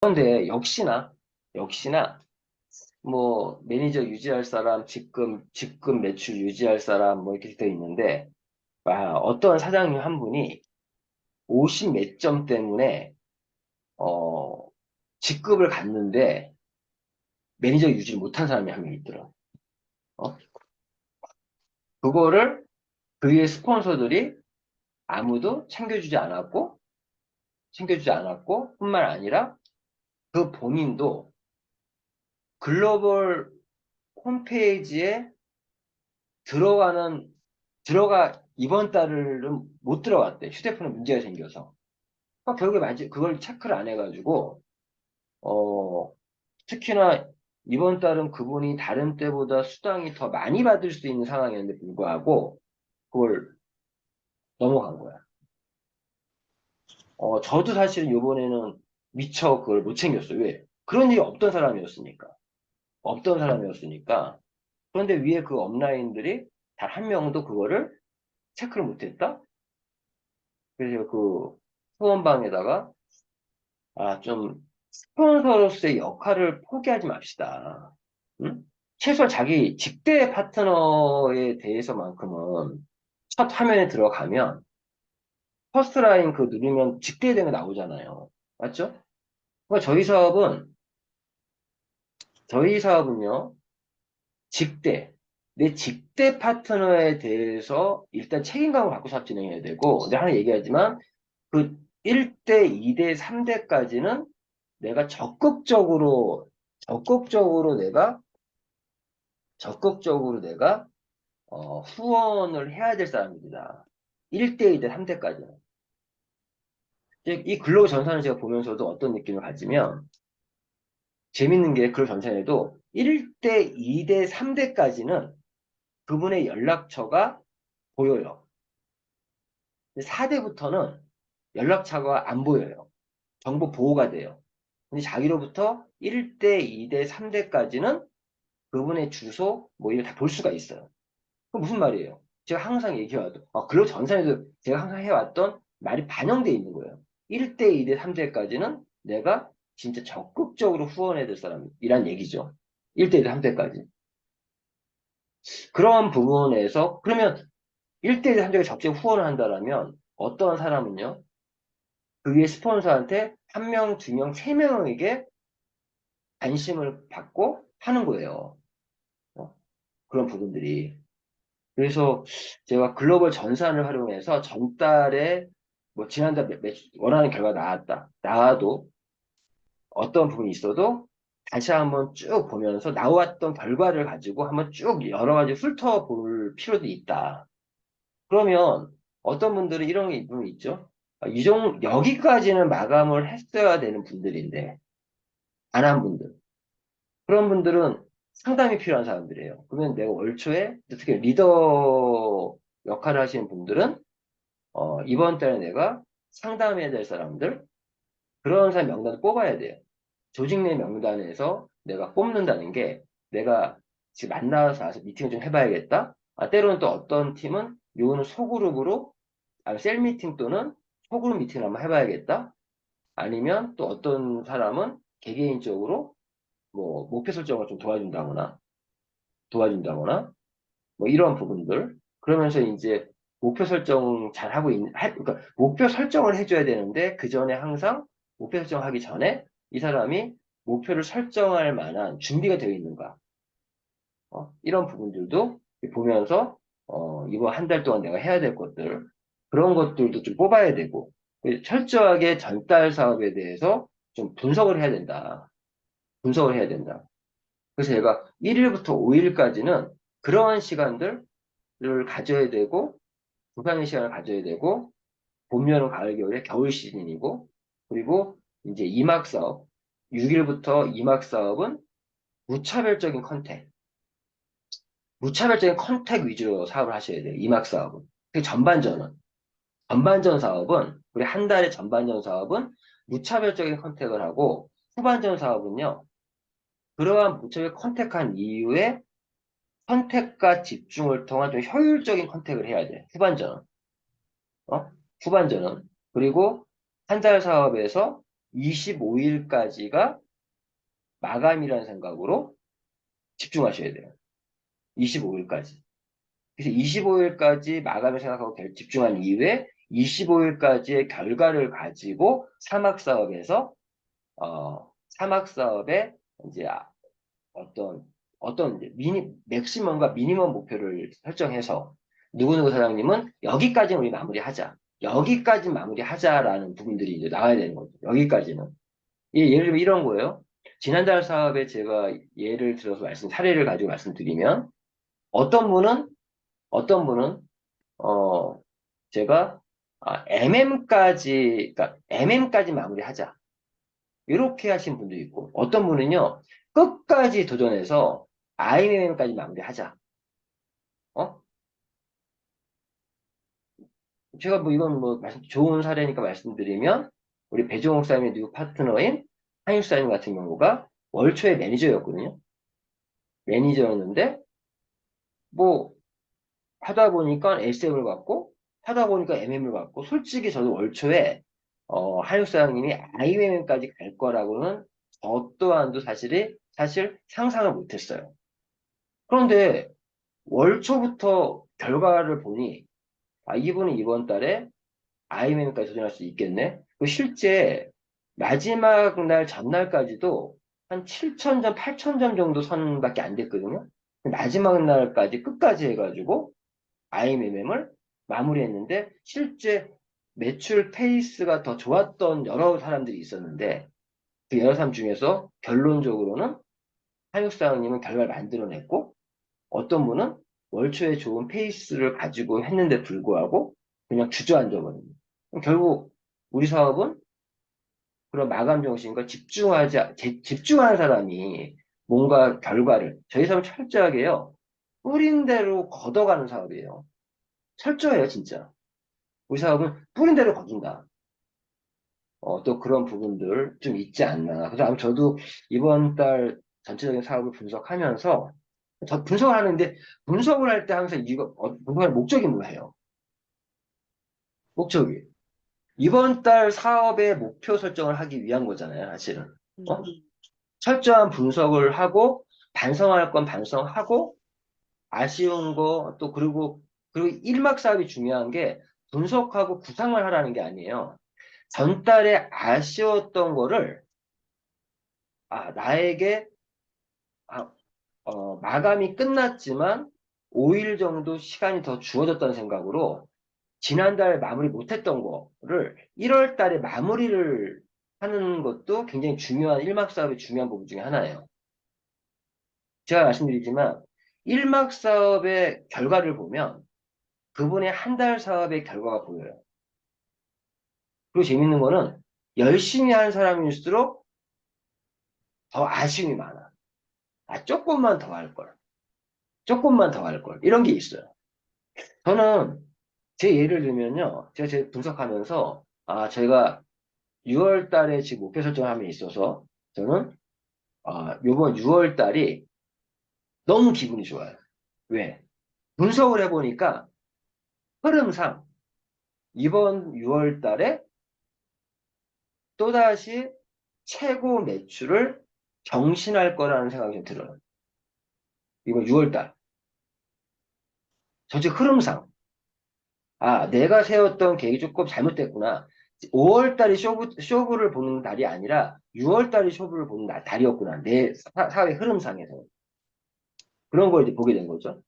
그런데 역시나 역시나 뭐 매니저 유지할 사람, 직급 직급 매출 유지할 사람 뭐 이렇게 돼 있는데 아, 어떤 사장님 한 분이 50 몇 점 때문에 어 직급을 갔는데 매니저 유지를 못한 사람이 한 명 있더라. 어? 그거를 그의 스폰서들이 아무도 챙겨주지 않았고 챙겨주지 않았고 뿐만 아니라 그 본인도 글로벌 홈페이지에 들어가는 들어가 이번 달은 못 들어갔대. 휴대폰에 문제가 생겨서. 그러니까 결국에 맞지 그걸 체크를 안 해가지고 어 특히나 이번 달은 그분이 다른 때보다 수당이 더 많이 받을 수 있는 상황이었는데 불구하고 그걸 넘어간 거야. 어 저도 사실은 이번에는 미처 그걸 못 챙겼어요. 왜? 그런 일이 없던 사람이었으니까. 없던 사람이었으니까. 그런데 위에 그 업라인들이 단 한 명도 그거를 체크를 못했다? 그래서 그 후원방에다가 아, 좀 스폰서로서의 역할을 포기하지 맙시다. 응? 최소한 자기 직대 파트너에 대해서만큼은 첫 화면에 들어가면 퍼스트 라인 그 누르면 직대 되는 게 나오잖아요. 맞죠? 그러니까 저희 사업은 저희 사업은요 직대 내 직대 파트너에 대해서 일단 책임감을 갖고 사업 진행해야 되고 내가 하나 얘기하지만 그 1대, 2대, 3대까지는 내가 적극적으로 적극적으로 내가 적극적으로 내가 어, 후원을 해야 될 사람입니다. 1대, 2대, 3대까지는. 이 글로벌 전산을 제가 보면서도 어떤 느낌을 가지면 재밌는 게 글로벌 전산에도 1대, 2대, 3대까지는 그분의 연락처가 보여요. 4대부터는 연락처가 안 보여요. 정보 보호가 돼요. 근데 자기로부터 1대, 2대, 3대까지는 그분의 주소, 뭐 이런 다 볼 수가 있어요. 그 무슨 말이에요? 제가 항상 얘기해왔던, 아, 글로 전산에도 제가 항상 해왔던 말이 반영되어 있는 거예요. 1대, 2대, 3대까지는 내가 진짜 적극적으로 후원해야 될 사람이란 얘기죠. 1대, 2대, 3대까지. 그런 부분에서, 그러면 1대, 2대, 3대가 적극 후원을 한다라면, 어떤 사람은요, 그 위에 스폰서한테 한 명, 두 명, 세 명에게 관심을 받고 하는 거예요. 어? 그런 부분들이. 그래서 제가 글로벌 전산을 활용해서 전달에 뭐 지난달 매, 매, 원하는 결과 나왔다. 나와도 어떤 부분이 있어도 다시 한번 쭉 보면서 나왔던 결과를 가지고 한번 쭉 여러 가지 훑어볼 필요도 있다. 그러면 어떤 분들은 이런 게 부분이 있죠. 아, 이 정도, 여기까지는 마감을 했어야 되는 분들인데, 안 한 분들. 그런 분들은 상담이 필요한 사람들이에요. 그러면 내가 월 초에, 특히 리더 역할을 하시는 분들은, 어, 이번 달에 내가 상담해야 될 사람들, 그런 사람 명단을 뽑아야 돼요. 조직 내 명단에서 내가 뽑는다는 게, 내가 지금 만나서 와서 미팅을 좀 해봐야겠다. 아, 때로는 또 어떤 팀은 요거는 소그룹으로, 아, 셀 미팅 또는 소그룹 미팅을 한번 해봐야겠다. 아니면 또 어떤 사람은 개개인적으로 뭐 목표 설정을 좀 도와준다거나 도와준다거나 뭐 이런 부분들 그러면서 이제 목표 설정 잘 하고 있는 그러니까 목표 설정을 해줘야 되는데 그 전에 항상 목표 설정하기 전에 이 사람이 목표를 설정할 만한 준비가 되어 있는가 어, 이런 부분들도 보면서 어, 이번 한 달 동안 내가 해야 될 것들 그런 것들도 좀 뽑아야 되고 철저하게 전달 사업에 대해서 좀 분석을 해야 된다. 분석을 해야 된다. 그래서 제가 1일부터 5일까지는 그러한 시간들을 가져야 되고 부산의 시간을 가져야 되고 봄, 여름, 가을, 겨울에 겨울 시즌이고 그리고 이제 2막 사업 6일부터 2막 사업은 무차별적인 컨택 무차별적인 컨택 위주로 사업을 하셔야 돼요. 2막 사업은. 그 전반전은 전반전 사업은 우리 한 달의 전반전 사업은 무차별적인 컨택을 하고 후반전 사업은요. 그러한 무차별 컨택한 이후에 컨택과 집중을 통한 좀 효율적인 컨택을 해야 돼. 후반전은. 어? 후반전은. 그리고 한 달 사업에서 25일까지가 마감이라는 생각으로 집중하셔야 돼요. 25일까지. 그래서 25일까지 마감을 생각하고 결- 집중한 이후에 25일까지의 결과를 가지고 사막 사업에서 어, 사막 사업에 이제 아- 어떤 어떤 미니 맥시멈과 미니멈 목표를 설정해서 누구누구 사장님은 여기까지는 우리 마무리하자. 여기까지 마무리하자라는 부분들이 이제 나와야 되는 거죠. 여기까지는. 예, 예를 들면 이런 거예요. 지난달 사업에 제가 예를 들어서 말씀, 사례를 가지고 말씀드리면 어떤 분은 어떤 분은 어 제가 아, MM까지 그러니까 MM까지 마무리하자 이렇게 하신 분도 있고 어떤 분은요 끝까지 도전해서 IMM까지 마무리하자. 어? 제가 뭐 이건 뭐 말씀- 좋은 사례니까 말씀드리면 우리 배종옥 사님의 누구 파트너인 한육 사님 같은 경우가 월초에 매니저였거든요. 매니저였는데 뭐 하다 보니까 SM을 갖고 하다 보니까 MM을 갖고 솔직히 저도 월초에 어, 한육 사장님이 IMM까지 갈 거라고는 저 또한도 사실이 사실 상상을 못했어요. 그런데 월초부터 결과를 보니 아, 이분은 이번 달에 IMM까지 도전할 수 있겠네. 그 실제 마지막 날 전날까지도 한 7,000점, 8,000점 정도 선밖에 안 됐거든요. 마지막 날까지 끝까지 해가지고 IMM을 마무리했는데 실제 매출 페이스가 더 좋았던 여러 사람들이 있었는데 그 여러 사람 중에서 결론적으로는 한육사장님은 결과를 만들어냈고 어떤 분은 월초에 좋은 페이스를 가지고 했는데 불구하고 그냥 주저앉아 버립니다. 그럼 결국 우리 사업은 그런 마감 정신과 집중하지 제- 집중하는 사람이 뭔가 결과를 저희 사업은 철저하게요 뿌린 대로 걷어가는 사업이에요. 철저해요 진짜. 우리 사업은 뿌린 대로 거둔다. 어, 또 그런 부분들 좀 있지 않나. 그래서 아마 저도 이번 달 전체적인 사업을 분석하면서 저 분석을 하는데 분석을 할 때 항상 이거 어, 분석할 목적이 뭐예요? 목적이 이번 달 사업의 목표 설정을 하기 위한 거잖아요, 사실은. 어? 철저한 분석을 하고 반성할 건 반성하고 아쉬운 거 또 그리고 그리고 일막 사업이 중요한 게 분석하고 구상을 하라는 게 아니에요. 전달에 아쉬웠던 거를 아 나에게 아, 어, 마감이 끝났지만 5일 정도 시간이 더 주어졌다는 생각으로 지난달 마무리 못했던 거를 1월 달에 마무리를 하는 것도 굉장히 중요한 일막 사업의 중요한 부분 중에 하나예요. 제가 말씀드리지만 일막 사업의 결과를 보면 그분의 한 달 사업의 결과가 보여요. 그리고 재밌는 거는 열심히 한 사람일수록 더 아쉬움이 많아. 아, 조금만 더 할 걸. 조금만 더 할 걸. 이런 게 있어요. 저는 제 예를 들면요. 제가 제 분석하면서 아, 제가 6월 달에 지금 목표 설정함에 있어서 저는 아, 요번 6월 달이 너무 기분이 좋아요. 왜? 분석을 해보니까 흐름상 이번 6월 달에 또다시 최고 매출을 경신할 거라는 생각이 좀 들어요. 이번 6월 달. 전체 흐름상. 아, 내가 세웠던 계획이 조금 잘못됐구나. 5월 달이 쇼부, 쇼부를 보는 달이 아니라 6월 달이 쇼부를 보는 날, 달이었구나. 내 사, 사회 흐름상에서. 그런 걸 이제 보게 된 거죠.